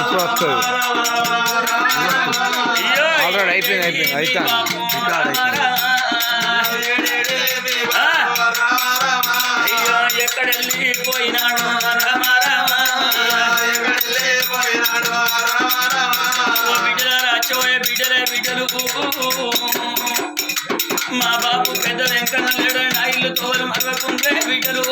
ఇప్పుడు వస్తుంది ఆల్రెడీ అయిపోయింది, అయిపోయింది, ఎక్కడెళ్ళి పోయినాడు రామ రామ ఓ బిడ్డలారా బిడ్డలే బిడ్డలు మా బాబు పెద్ద వెంకన్న లేడు నా ఇల్లు తోలు మరవకుండ్రే బిడ్డలు.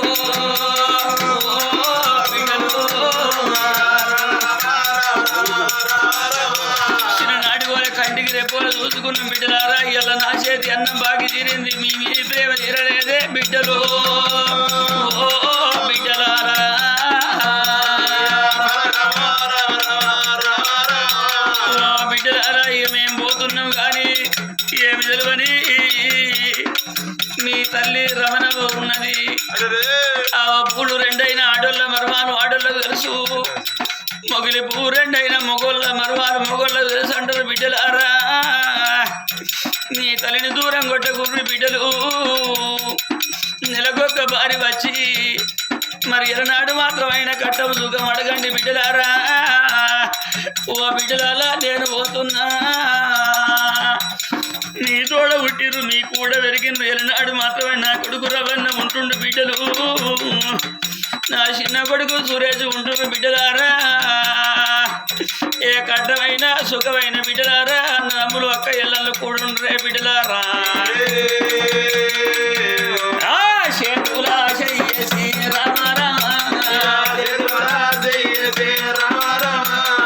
కంటికి చూసుకున్న బిడ్డలారా ఇలా నా చేతి అన్నం బాగి తీరింది మీ మీ ప్రేమ తీరలేదే బిడ్డలు. ఓ బిడ్డలారా. బిడ్డలారా ఇక మేము పోతున్నాం కానీ ఏమి తెలియని మీ తల్లి రమణ ఉన్నది. ఆ అప్పులు రెండైన ఆడోళ్ళ మరవాలు ఆడోళ్ళకు తెలుసు. మొగిలి పువ్వు రెండైన మొగోళ్ళ మరవాలు మొగోళ్ళకు తల్లిని దూరం కొట్టకుర్రి బిడ్డలు. నెలకొక్క బారి వచ్చి మరి ఎరనాడు మాత్రమైన కట్టం సుఖం అడగండి బిడ్డలారా. ఓ బిడ్డలారా నేను పోతున్నా. నీ తోడ పుట్టిరు నీ కూడా పెరిగిన ఎరనాడు మాత్రమే నా కొడుకు రవన్న ఉంటుండు బిడ్డలు. నా చిన్న కొడుకు సురేష్ ఉంటుండు బిడ్డలారా. ఏ కట్టమైన సుఖమైన బిడ్డలారా? నమ్ములు అక్క ఎల్లలు కూడుండ్రే బిడ్డలారా?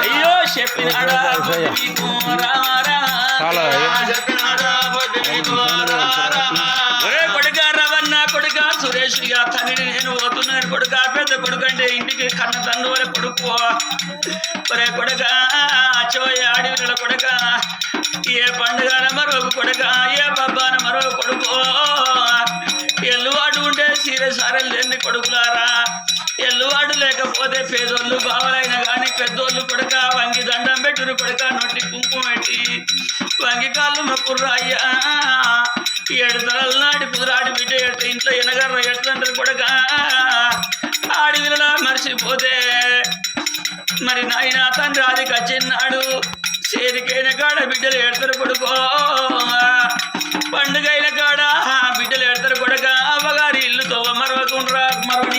అయ్యో చెప్పినాడా కొడుక రవన్న కొడుక సురేష్ ఇక తండ్రిని నేను కొడుక పెద్ద కొడుకు అంటే ఇంటికి కన్న తండ్రి కొడుకు. ఒరే కొడుక చోయ అడవిల కొడుక ఏ పండుగన మరో కొడుక ఏ పబ్బాన మరో కొడుకు. ఎల్లువాడు ఉంటే సీర సారెలు లేని కొడుకులారా. ఎల్లువాడు లేకపోతే పేదోళ్ళు బావలైన కానీ పెద్దోళ్ళు కొడుక వంగి దండం పెట్టురు కొడుక నొట్టి కుంకుమ పెట్టి వంగి కాళ్ళు మొక్కుర్రా అయ్యా ఏడు తలల నాటి పుదురాడి బిడ్డ ఎట్ట ఇంట్లో ఎనగర్ర ఎట్లంటారు కొడుక ఆడివిలా మర్చిపోతే. మరి నాయన తండ్రి అది కచ్చిన్నాడు చేరికైన కాడ బిడ్డలు ఎడతారు కొడుకో. పండుగైన కాడ బిడ్డలు ఎడతారు కొడుక. అవ్వగారి ఇల్లు తోవ మరవకుండా మరవ